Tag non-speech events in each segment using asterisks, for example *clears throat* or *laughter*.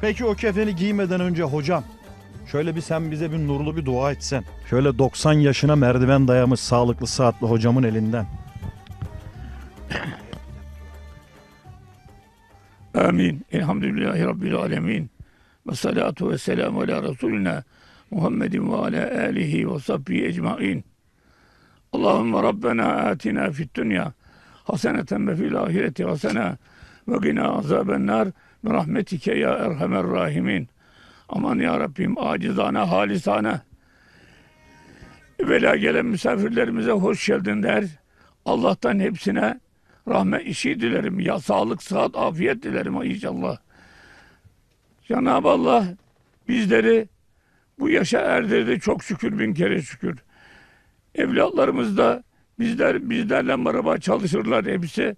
Peki o kefeni giymeden önce hocam şöyle bir sen bize bir nurlu bir dua etsen. Şöyle 90 yaşına merdiven dayamış sağlıklı saatli hocamın elinden. *clears throat* Amin. Elhamdülillahi Rabbil alemin. Ve salatu ve selamu ala Resulina Muhammedin ve ala alihi ve sahbihi ecmain. Allahümme Rabbena atina fid dünya haseneten ve fil ahireti hasene ve gina azaben nar rahmetike ya erhamer rahimin. Aman ya Rabbim acizane halisane. Evvela gelen misafirlerimize hoş geldin der. Allah'tan hepsine rahmet işi dilerim. Ya sağlık, sıhhat, afiyet dilerim inşallah. Cenab-ı Allah bizleri bu yaşa erdirdi. Çok şükür bin kere şükür. Evlatlarımız da bizler bizlerle beraber çalışırlar hepsi.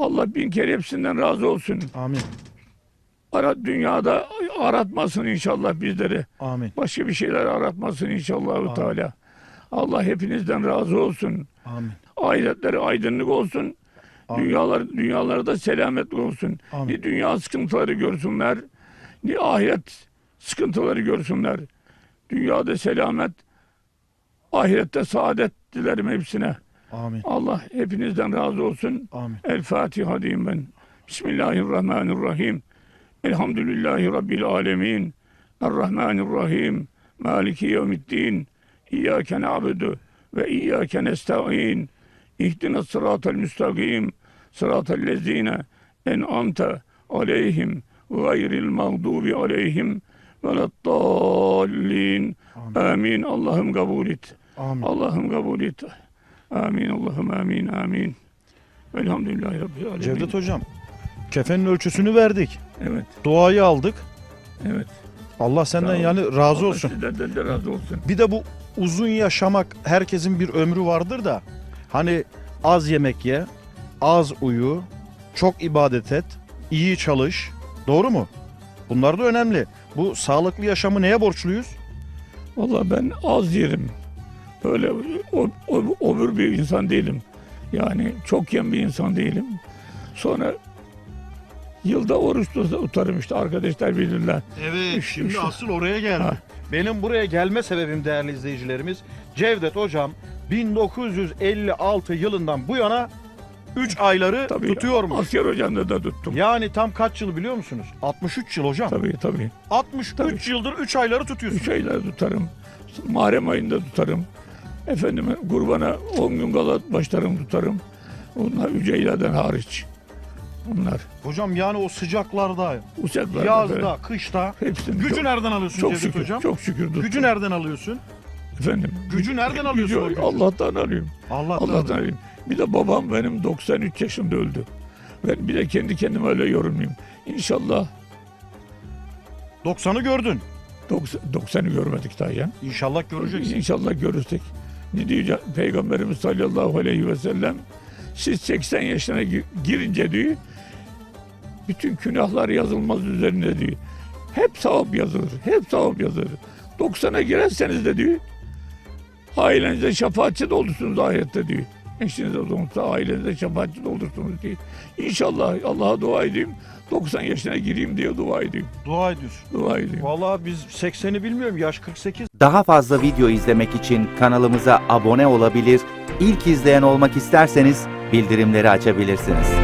Allah bin kere hepsinden razı olsun. Amin. Ara, dünyada aratmasın inşallah bizleri. Amin. Başka bir şeyler aratmasın inşallah. Teala. Allah hepinizden razı olsun. Amin. Ahiretleri aydınlık olsun. Amin. Dünyalar dünyalarda selamet olsun. Amin. Ne dünya sıkıntıları görsünler, ne ahiret sıkıntıları görsünler. Dünyada selamet, ahirette saadet dilerim hepsine. Amin. Allah hepinizden razı olsun. Amin. El Fatiha diyeyim ben. Bismillahirrahmanirrahim. Elhamdülillahi Rabbil alemin. Errahmanirrahim. Maliki yevmiddin. İyyâke na'budu ve iyyâke nesta'in. İhdina sıratel müstakim. Sıratel lezine en'amte aleyhim gayril mağdubi aleyhim veleddallin. Amin. Allah'ım kabul et. Amin. Allah'ım kabul et. Amin. Allah'ım amin. Amin. Velhamdülillahi Rabbil alemin. Cevdet hocam kefenin ölçüsünü verdik. Evet. Duayı aldık. Evet. Allah senden Sağ yani razı Allah olsun. Sizden de razı olsun. Bir de bu uzun yaşamak herkesin bir ömrü vardır da hani az yemek ye, az uyu, çok ibadet et, iyi çalış. Doğru mu? Bunlar da önemli. Bu sağlıklı yaşamı neye borçluyuz? Valla ben az yerim. Böyle o, o, obur bir insan değilim. Yani çok yiyen bir insan değilim. Sonra yılda oruç tutarım işte arkadaşlar bilirler. Evet, Üç- şimdi üç- asıl oraya geldi. Ha. Benim buraya gelme sebebim değerli izleyicilerimiz, Cevdet hocam 1956 yılından bu yana 3 ayları Tabii tutuyormuş. asker hocamda da tuttum. Yani tam kaç yıl biliyor musunuz? 63 yıl hocam. Tabii tabii. 63 Tabii. yıldır 3 ayları tutuyorsun. Üç aylar tutarım. Muharrem ayında tutarım. Efendime kurbana 10 gün kala başlarım tutarım. Onlar üç aylardan hariç. Bunlar. Hocam yani o sıcaklarda, Uçaklarda. yazda, kışta Hepsini. gücü çok, nereden alıyorsun çok Cevdet şükür, hocam? çok şükür tuttum. Gücü nereden alıyorsun? Efendim. Gücü nereden alıyorsun o Gücü? Allah'tan alıyorum. Allah'tan. Allah'tan alıyorum. Bir de babam benim 93 yaşında öldü. Ben bir de kendi kendime öyle yorumlayayım. İnşallah 90'ı gördün. 90 90'ı görmedik daha ya. İnşallah göreceksin. İnşallah görürsek. Ne diyor Peygamberimiz sallallahu aleyhi ve sellem? Siz 80 yaşına gi- girince diyor, bütün günahlar yazılmaz üzerine diyor. Hep sevap yazılır, hep sevap yazılır. 90'a girerseniz de diyor, ailenize şefaatçi de olursunuz ahirette diyor. Eşinize olursa ailenize şefaatçi olursunuz diyor. İnşallah Allah'a dua edeyim, 90 yaşına gireyim diye dua edeyim. Dua ediyorsun. Dua edeyim. Vallahi biz 80'i bilmiyorum. Yaş 48. Daha fazla video izlemek için kanalımıza abone olabilir, ilk izleyen olmak isterseniz bildirimleri açabilirsiniz.